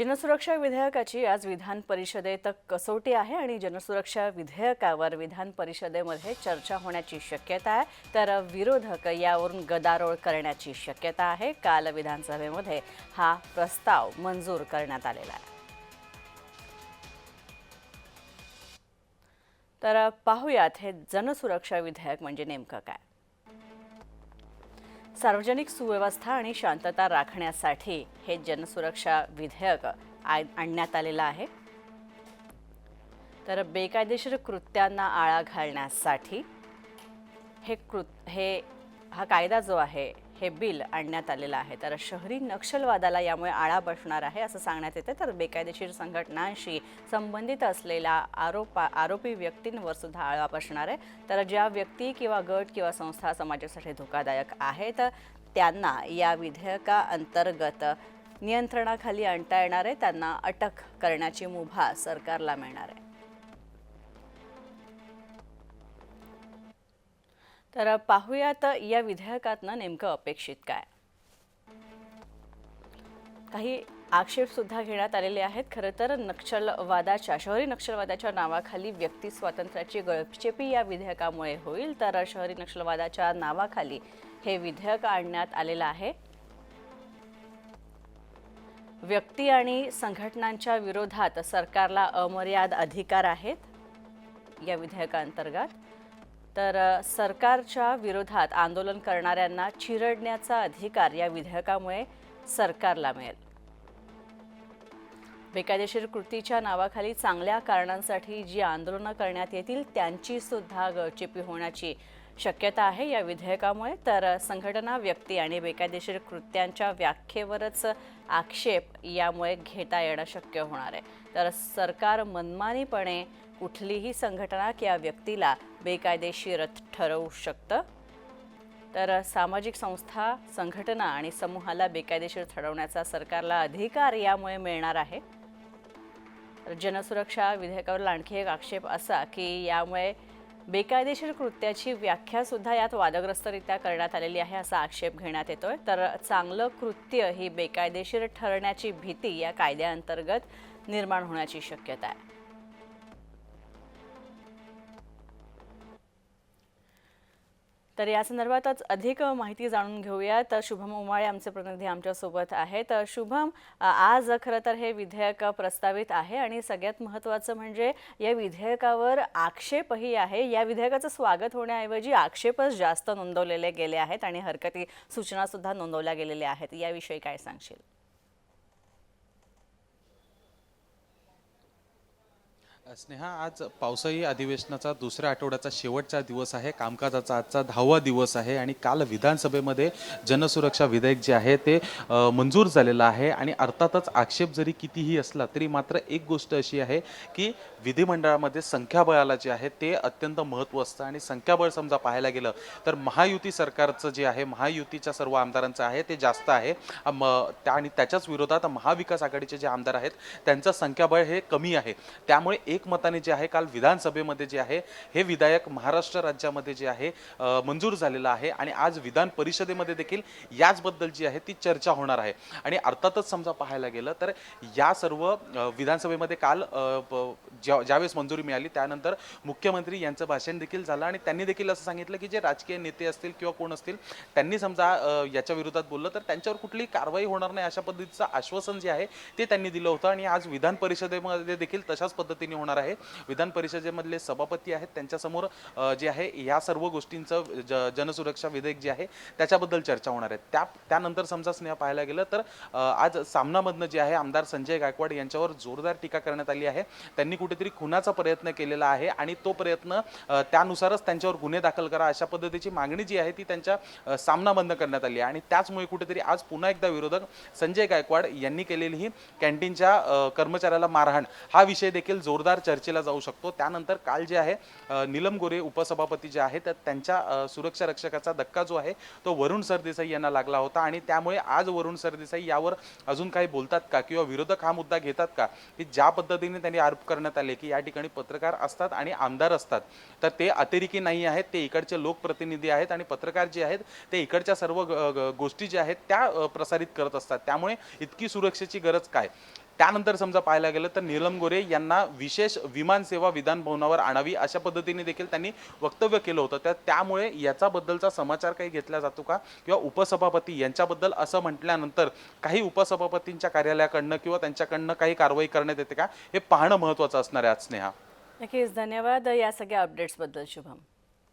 जनसुरक्षा विधेयकाची आज विधान परिषदेत कसोटी आहे आणि जनसुरक्षा विधेयकावर विधान परिषदेमध्ये चर्चा होण्याची शक्यता आहे. तर विरोधक यावरून गदारोळ करण्याची शक्यता आहे. काल विधानसभेमध्ये हा प्रस्ताव मंजूर करण्यात आलेला आहे. तर पाहूयात हे जनसुरक्षा विधेयक म्हणजे नेमकं काय? सार्वजनिक सुव्यवस्था आणि शांतता राखण्यासाठी हे जनसुरक्षा विधेयक आणण्यात आलेलं आहे. तर बेकायदेशीर कृत्यांना आळा घालण्यासाठी हे कृत हे हा कायदा जो आहे हे बिल आणण्यात आलेलं आहे. तर शहरी नक्षलवादाला यामुळे आळा बसणार आहे असं सांगण्यात येते तर बेकायदेशीर संघटनांशी संबंधित असलेल्या आरोपा आरोपी व्यक्तींवर सुद्धा आळा बसणार आहे. तर ज्या व्यक्ती किंवा गट किंवा संस्था समाजासाठी धोकादायक आहेत त्यांना या विधेयकाअंतर्गत नियंत्रणाखाली आणता येणार आहे. त्यांना अटक करण्याची मुभा सरकारला मिळणार आहे. तर पाहूयात या विधेयकातनं नेमकं अपेक्षित काय. काही आक्षेपसुद्धा घेण्यात आलेले आहेत. खरं तर नक्षलवादाच्या शहरी नक्षलवादाच्या नावाखाली व्यक्ती स्वातंत्र्याची गळचेपी या विधेयकामुळे होईल. तर शहरी नक्षलवादाच्या नावाखाली हे विधेयक आणण्यात आलेलं आहे. व्यक्ती आणि संघटनांच्या विरोधात सरकारला अमर्याद अधिकार आहेत या विधेयकाअंतर्गत तर सरकारच्या विरोधात आंदोलन करणाऱ्यांना चिरडण्याचा अधिकार या विधेयकामुळे सरकारला मिळेल. बेकायदेशीर कृतीच्या नावाखाली चांगल्या कारणांसाठी जी आंदोलनं करण्यात येतील त्यांची सुद्धा गळचेपी होण्याची शक्यता आहे या विधेयकामुळे तर संघटना व्यक्ती आणि बेकायदेशीर कृत्यांच्या व्याख्येवरच आक्षेप यामुळे घेता येणं शक्य होणार आहे. तर सरकार मनमानीपणे कुठलीही संघटना किंवा व्यक्तीला बेकायदेशीर ठरवू शकतं. तर सामाजिक संस्था संघटना आणि समूहाला बेकायदेशीर ठरवण्याचा सरकारला अधिकार यामुळे मिळणार आहे. तर जनसुरक्षा विधेयकावर आणखी एक आक्षेप असा की यामुळे बेकायदेशीर कृत्याची व्याख्या सुद्धा यात वादग्रस्तरित्या करण्यात आलेली आहे असा आक्षेप घेण्यात येतोय. तर चांगलं कृत्य ही बेकायदेशीर ठरण्याची भीती या कायद्याअंतर्गत निर्माण होण्याची शक्यता आहे. तर या संदर्भातच अधिक माहिती जाणून घेऊया तर शुभम उमाळे आमचे प्रतिनिधी आमच्यासोबत आहेत. शुभम आज खरं तर हे विधेयक प्रस्तावित आहे आणि सगळ्यात महत्त्वाचं म्हणजे या विधेयकावर आक्षेपही आहे. या विधेयकाचं स्वागत होण्याऐवजी आक्षेपच जास्त नोंदवलेले गेले आहेत आणि हरकती सूचनासुद्धा नोंदवल्या गेलेल्या आहेत. याविषयी काय सांगशील? स्नेहा आज पावसाळी अधिवेशनाचा दुसऱ्या आठवड्याचा शेवटचा दिवस आहे. कामकाजाचा आजचा दहावा दिवस आहे आणि काल विधानसभेमध्ये जनसुरक्षा विधेयक जे आहे ते मंजूर झालेलं आहे आणि अर्थातच आक्षेप जरी कितीही असला तरी मात्र एक गोष्ट अशी आहे की विधिमंडळामध्ये संख्याबळाला जे आहे ते अत्यंत महत्त्व असतं आणि संख्याबळ समजा पाहायला गेलं तर महायुती सरकारचं जे आहे महायुतीच्या सर्व आमदारांचं आहे ते जास्त आहे. म त्या आणि त्याच्याच विरोधात महाविकास आघाडीचे जे आमदार आहेत त्यांचं संख्याबळ हे कमी आहे. त्यामुळे एकमताने जे आहे काल विधानसभेमध्ये जे आहे हे विधायक महाराष्ट्र राज्यामध्ये जे आहे मंजूर झालेलं आहे आणि आज विधान परिषदेमध्ये देखील याचबद्दल जी आहे ती चर्चा होणार आहे. आणि अर्थातच समजा पाहायला गेलं तर या सर्व विधानसभेमध्ये काल ज्या ज्यावेळेस मंजुरी मिळाली त्यानंतर मुख्यमंत्री यांचं भाषण देखील झालं आणि त्यांनी देखील असं सांगितलं की जे राजकीय नेते असतील किंवा कोण असतील त्यांनी समजा याच्या विरोधात बोललं तर त्यांच्यावर कुठलीही कारवाई होणार नाही अशा पद्धतीचं आश्वासन जे आहे ते त्यांनी दिलं होतं. आणि आज विधान परिषदेमध्ये देखील तशाच पद्धतीने होणार आहे. विधान परिषदेमधले सभापती आहेत त्यांच्यासमोर जे आहे या सर्व गोष्टींचं ज जनसुरक्षा विधेयक जे आहे त्याच्याबद्दल चर्चा होणार आहे. त्या त्यानंतर समजा स्नेहा पाहायला गेलं तर आज सामनामधनं जे आहे आमदार संजय गायकवाड यांच्यावर जोरदार टीका करण्यात आली आहे. त्यांनी कुठेतरी खुनाचा प्रयत्न केलेला आहे आणि तो प्रयत्न त्यानुसारच त्यांच्यावर गुन्हे दाखल करा अशा पद्धतीची मागणी जी आहे ती त्यांच्या सामनाबंद सामनामधनं करण्यात आली आहे. आणि त्याचमुळे कुठेतरी आज पुन्हा एकदा विरोधक संजय गायकवाड यांनी केलेली ही कॅन्टीनच्या कर्मचाऱ्याला मारहाण हा विषय देखील जोरदार चर्चेला जाऊ शकतो. त्यानंतर काल जे आहे नीलम गोरे उपसभापती जे आहेत त्यांच्या सुरक्षा रक्षकाचा धक्का जो आहे तो वरुण सरदेसाई यांना लागला होता. आणि त्यामुळे आज वरुण सरदेसाई यावर अजून काही बोलतात का? किंवा विरोधक हा मुद्दा घेतात का? की ज्या पद्धतीने त्यांनी आरोप करण्यात आले की या ठिकाणी पत्रकार असतात आणि आमदार असतात. तर ते अतिरेकी नाही आहेत ते इकडचे लोकप्रतिनिधी आहेत आणि पत्रकार जे आहेत ते इकडच्या सर्व गोष्टी ज्या आहेत त्या प्रसारित करत असतात. त्यामुळे इतकी सुरक्षेची गरज काय? त्यानंतर समजा पाहायला गेलं तर नीलम गोरे यांना विशेष विमान सेवा विधान भवनावर आणावी अशा पद्धतीने देखील त्यांनी वक्तव्य केलं होतं. त्या त्यामुळे याच्याबद्दलचा समाचार काही घेतला जातो का? किंवा उपसभापती यांच्याबद्दल असं म्हटल्यानंतर काही उपसभापतींच्या कार्यालयाकडनं किंवा त्यांच्याकडनं काही कारवाई करण्यात येते का? हे पाहणं महत्त्वाचं असणार आहे आज स्नेहा. नक्कीच. धन्यवाद. या सगळ्या अपडेट्सबद्दल शुभम.